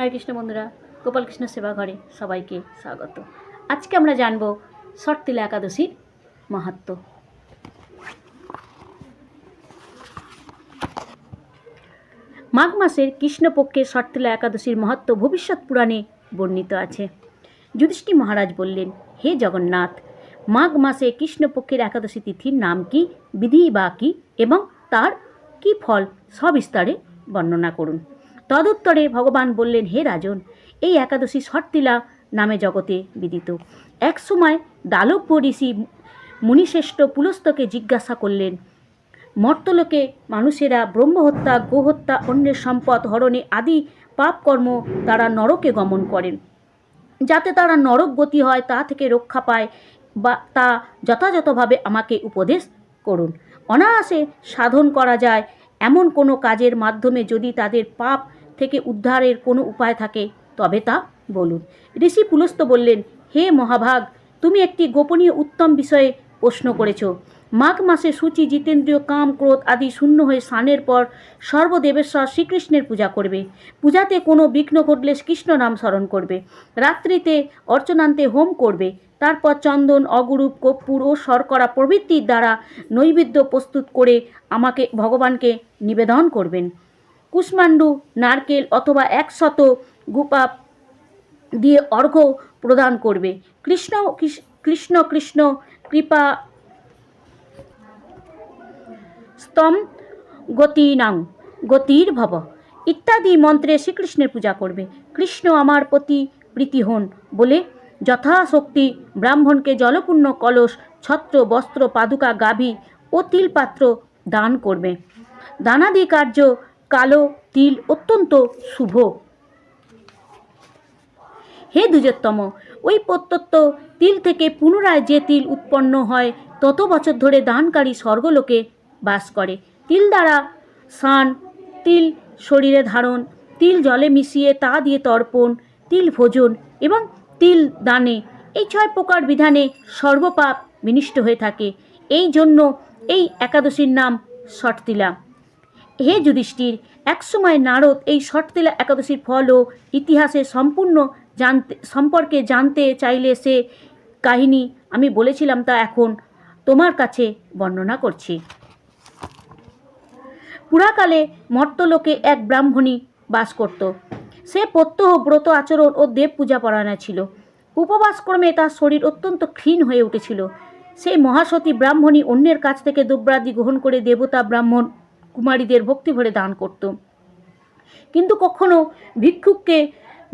হরে কৃষ্ণ বন্ধুরা, গোপাল কৃষ্ণ সেবা ঘরে সবাইকে স্বাগত। আজকে আমরা জানব শর্তিলা একাদশীর মাহাত্ম্য। মাঘ মাসের কৃষ্ণপক্ষের শর্তিলা একাদশীর মাহাত্ম্য ভবিষ্যৎ পুরাণে বর্ণিত আছে। যুধিষ্ঠি মহারাজ বললেন, হে জগন্নাথ, মাঘ মাসে কৃষ্ণপক্ষের একাদশী তিথির নাম কি, বিধি বা কি, এবং তার কি ফল সবিস্তারে বর্ণনা করুন। তদুত্তরে ভগবান বললেন, হে রাজন, এই একাদশী শর্তিলা নামে জগতে বিদিত। এক সময় দালব্য ঋষি মুনিশ্রেষ্ঠ পুলস্তকে জিজ্ঞাসা করলেন, মর্তলোকে মানুষেরা ব্রহ্মহত্যা, গোহত্যা, অন্যের সম্পদ, হরণে আদি পাপকর্ম তারা নরকে গমন করেন। যাতে তারা নরক গতি হয়, তা থেকে রক্ষা পায় বা তা যথাযথভাবে আমাকে উপদেশ করুন। অনায়াসে সাধন করা যায়। এমন কোনো কাজের মাধ্যমে যদি তাদের পাপ থেকে উদ্ধারের কোনো উপায় থাকে, তবে তা বলুন। ঋষি পুলস্ত বললেন, হে মহাভাগ, তুমি একটি গোপনীয় উত্তম বিষয়ে প্রশ্ন করেছ। মাঘ মাসে সূচি, জিতেন্দ্রীয় কাম, ক্রোধ আদি শূন্য হয়ে স্নানের পর সর্বদেবেশ্বর শ্রীকৃষ্ণের পূজা করবে। পূজাতে কোনো বিঘ্ন ঘটলে কৃষ্ণ নাম স্মরণ করবে। রাত্রিতে অর্চনান্তে হোম করবে। তারপর চন্দন, অগুরূপ, কর্পূর ও শর্করা প্রভৃতির দ্বারা নৈবেদ্য প্রস্তুত করে আমাকে ভগবানকে নিবেদন করবেন। কুষ্মাণ্ডু, নারকেল অথবা একশত গুপা দিয়ে অর্ঘ্য প্রদান করবে। কৃষ্ণ কৃষ্ণ কৃষ্ণ, কৃপা, স্তম, গতিনাং, গতির ভব ইত্যাদি মন্ত্রে শ্রীকৃষ্ণের পূজা করবে। কৃষ্ণ আমার প্রতি প্রীতি হন বলে যথাশক্তি ব্রাহ্মণকে জলপূর্ণ কলস, ছত্র, বস্ত্র, পাদুকা, গাভী ও তিলপাত্র দান করবে। দানাদি কার্য কালো তিল অত্যন্ত শুভ। হে দ্বিজোত্তম, ওই প্রত্যত্ত তিল থেকে পুনরায় যে তিল উৎপন্ন হয়, তত বছর ধরে দানকারী স্বর্গলোকে বাস করে। তিল দ্বারা স্নান, তিল শরীরে ধারণ, তিল জলে মিশিয়ে তা দিয়ে তর্পণ, তিল ভোজন এবং তিল দানে এই ছয় প্রকার বিধানে সর্বপাপ বিনিষ্ট হয়ে থাকে। এই জন্য এই একাদশীর নাম শটতিলা হে যুধিষ্ঠির একসময় নারদ এই শর্তিলা একাদশীর ফল ও ইতিহাসে সম্পূর্ণ জানতে, সম্পর্কে জানতে চাইলে সে কাহিনী আমি বলেছিলাম তা এখন তোমার কাছে বর্ণনা করছি। পুরাকালে মর্তলোকে এক ব্রাহ্মণী বাস করত। সে প্রত্যহ ব্রত আচরণ ও দেব পূজা পরায়ণা ছিল। উপবাসক্রমে তার শরীর অত্যন্ত ক্ষীণ হয়ে উঠেছিল। সেই মহাসতী ব্রাহ্মণী অন্যের কাছ থেকে দ্রব্যাদি গ্রহণ করে দেবতা ব্রাহ্মণ কুমারীদের ভক্তি ভরে দান করত। কিন্তু কখনো ভিক্ষুককে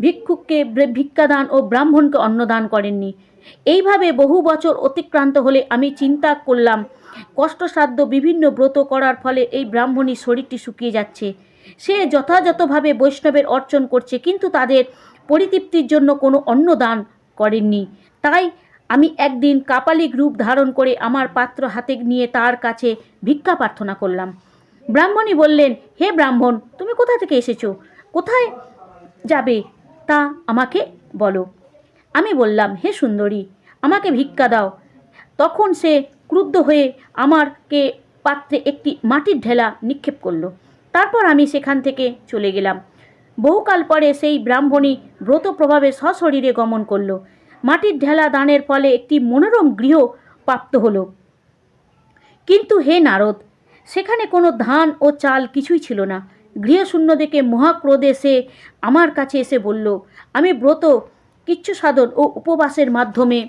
ভিক্ষুককে ভিক্ষাদান ও ব্রাহ্মণকে অন্নদান করেননি। এইভাবে বহু বছর অতিক্রান্ত হলে আমি চিন্তা করলাম, কষ্টসাধ্য বিভিন্ন ব্রত করার ফলে এই ব্রাহ্মণীর শরীরটি শুকিয়ে যাচ্ছে। সে যথাযথভাবে বৈষ্ণবের অর্চন করছে, কিন্তু তাদের পরিতৃপ্তির জন্য কোনো অন্ন দান করেননি। তাই আমি একদিন কাপালিক রূপ ধারণ করে আমার পাত্র হাতে নিয়ে তার কাছে ভিক্ষা প্রার্থনা করলাম। ব্রাহ্মণী বললেন, হে ব্রাহ্মণ, তুমি কোথা থেকে এসেছ? কোথায় যাবে? তা আমাকে বলো। আমি বললাম, হে সুন্দরী, আমাকে ভিক্ষা দাও। তখন সে ক্রুদ্ধ হয়ে আমারকে পাত্রে একটি মাটির ঢেলা নিক্ষেপ করল। তারপর আমি সেখান থেকে চলে গেলাম। বহুকাল পরে সেই ব্রাহ্মণী ব্রত প্রভাবে সশরীরে গমন করল। মাটির ঢেলা দানের ফলে একটি মনোরম গৃহ প্রাপ্ত হলো। কিন্তু হে নারদ সেখানে কোনো ধান ও চাল কিছুই ছিল না। গৃহশূন্য দেখে মহাক্রোধে সে আমার কাছে এসে বলল, আমি ব্রত, কিচ্ছু সাধন ও উপবাসের মাধ্যমে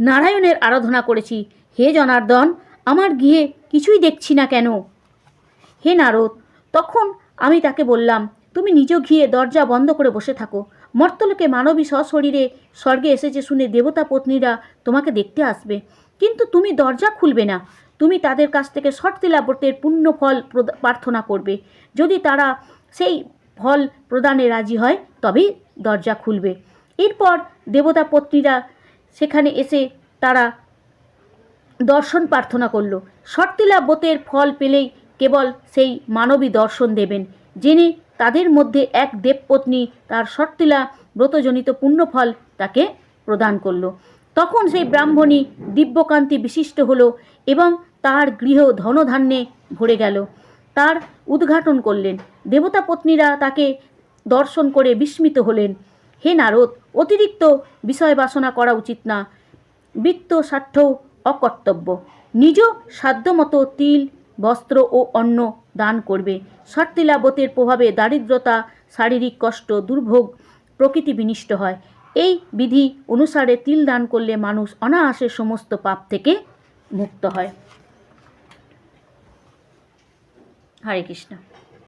নারায়ণের আরাধনা করেছি। হে জনার্দন, আমার গৃহে কিছুই দেখছি না কেন? হে নারদ, তখন আমি তাকে বললাম, তুমি নিজ ঘিয়ে দরজা বন্ধ করে বসে থাকো। মর্তলোকে মানবী সশরীরে স্বর্গে এসেছে শুনে দেবতা পত্নীরা তোমাকে দেখতে আসবে। কিন্তু তুমি দরজা খুলবে না। তুমি তাদের কাছ থেকে শর্তিলা ব্রতের পুণ্য ফল প্রার্থনা করবে। যদি তারা সেই ফল প্রদানে রাজি হয়, তবেই দরজা খুলবে। এরপর দেবতা পত্নীরা সেখানে এসে তারা দর্শন প্রার্থনা করল। শর্তিলা ব্রতের ফল পেলেই কেবল সেই মানবী দর্শন দেবেন। যিনি তাদের মধ্যে এক দেবপত্নী, তার শর্তিলা ব্রতজনিত পুণ্যফল তাকে প্রদান করল। তখন সেই ব্রাহ্মণী দিব্যকান্তি বিশিষ্ট হলো এবং তার গৃহ ধনধান্যে ভরে গেল। তার উদ্ঘাটন করলেন। দেবতা পত্নীরা তাকে দর্শন করে বিস্মিত হলেন। হে নারদ, অতিরিক্ত বিষয় বাসনা করা উচিত না। বৃত্ত স্বার্থ অকর্তব্য। নিজ সাধ্যমতো তিল, বস্ত্র ও অন্ন দান করবে। শর্তিলাবতের প্রভাবে দারিদ্রতা, শারীরিক কষ্ট, দুর্ভোগ প্রকৃতি বিনিষ্ট হয়। এই বিধি অনুসারে তিল দান করলে মানুষ অনায়াসে সমস্ত পাপ থেকে মুক্ত হয়। হরে কৃষ্ণ।